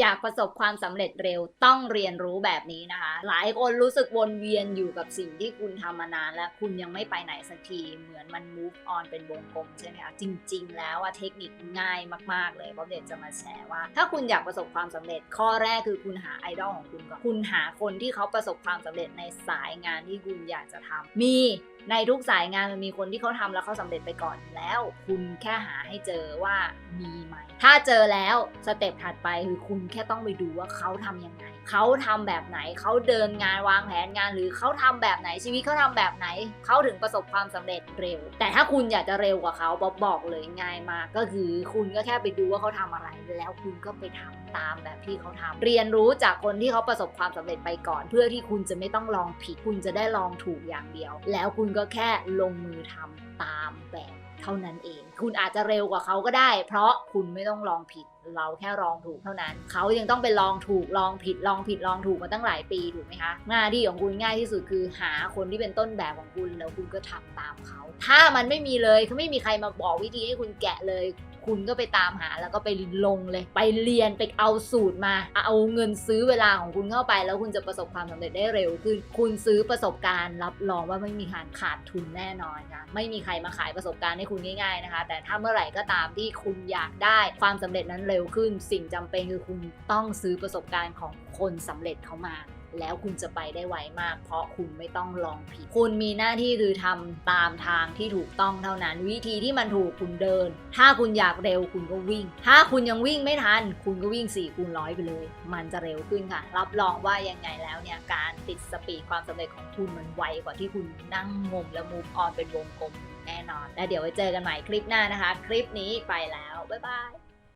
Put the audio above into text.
อยากประสบความสำเร็จเร็วต้องเรียนรู้แบบนี้นะคะ หลายคนรู้สึกวนเวียนอยู่กับสิ่งที่คุณทำมานาน แล้วคุณยังไม่ไปไหนสักที เหมือนมัน move on เป็นวงกลมใช่ไหมคะจริง ๆ แล้วอะเทคนิคง่ายมาก ๆ เลยบ๊อบเด็ดจะมาแชร์ว่า ถ้าคุณอยากประสบความสำเร็จ ข้อแรกคือคุณหาไอดอลของคุณก่อนคุณหาคนที่เขาประสบความสำเร็จในสายงานที่คุณอยากจะทำมีในทุกสายงานมันมีคนที่เขาทำแล้วเขาสำเร็จไปก่อนแล้ว คุณแค่หาให้เจอว่ามีไหมถ้าเจอแล้วสเต็ปถัดไปคือคุณแค่ต้องไปดูว่าเขาทำยังไง เขาทำแบบไหน เขาเดินงานวางแผนงาน หรือเขาทำแบบไหนชีวิตเขาทำแบบไหน เขาถึงประสบความสำเร็จเร็ว แต่ถ้าคุณอยากจะเร็วกว่าเขาบอกบอกเลยง่ายมาก ก็คือคุณก็แค่ไปดูว่าเขาทำอะไร แล้วคุณก็ไปทำตามแบบที่เขาทำเรียนรู้จากคนที่เขาประสบความสำเร็จไปก่อน เพื่อที่คุณจะไม่ต้องลองผิด คุณจะได้ลองถูกอย่างเดียว แล้วคุณก็แค่ลงมือทำตาม แบบเท่านั้นเอง คุณอาจจะเร็วกว่าเขาก็ได้ เพราะคุณไม่ต้องลองผิดเราแค่ลองถูกเท่านั้น เขายังต้องไปลองถูกลองผิดลองผิดลองถูกมาตั้งหลายปีถูกไหมคะงานที่ของคุณง่ายที่สุดคือหาคนที่เป็นต้นแบบของคุณแล้วคุณก็ทำตามเขา ถ้ามันไม่มีเลยเขาไม่มีใครมาบอกวิธีให้คุณแกะเลย คุณก็ไปตามหาแล้วก็ไปลงเลย ไปเรียนไปเอาสูตรมา เอาเงินซื้อเวลาของคุณเข้าไป แล้วคุณจะประสบความสำเร็จได้เร็วขึ้น คุณซื้อประสบการณ์รับรองว่าไม่มีการขาดทุนแน่นอนค่ะไม่มีใครมาขายประสบการณ์ให้คุณง่ายๆนะคะ แต่ถ้าเมื่อไหร่ก็ตามที่คุณอยากได้ความสำเร็จนั้นเร็วขึ้น สิ่งจำเป็นคือคุณต้องซื้อประสบการณ์ของคนสำเร็จเขามา แล้วคุณจะไปได้ไวมาก เพราะคุณไม่ต้องลองผิด คุณมีหน้าที่คือทำตามทางที่ถูกต้องเท่านั้น วิธีที่มันถูกคุณเดิน ถ้าคุณอยากเร็วคุณก็วิ่ง ถ้าคุณยังวิ่งไม่ทัน คุณก็วิ่ง4คูณร้อยไปเลย มันจะเร็วขึ้นค่ะ รับรองว่ายังไงแล้วเนี่ยการติดสปีดความสำเร็จของคุณมันไวกว่าที่คุณนั่งงมและมูฟออนเป็นวงกลมแน่นอน และเดี๋ยวไว้เจอกันใหม่คลิปหน้านะคะ คลิปนี้ไปแล้ว บ๊ายบาย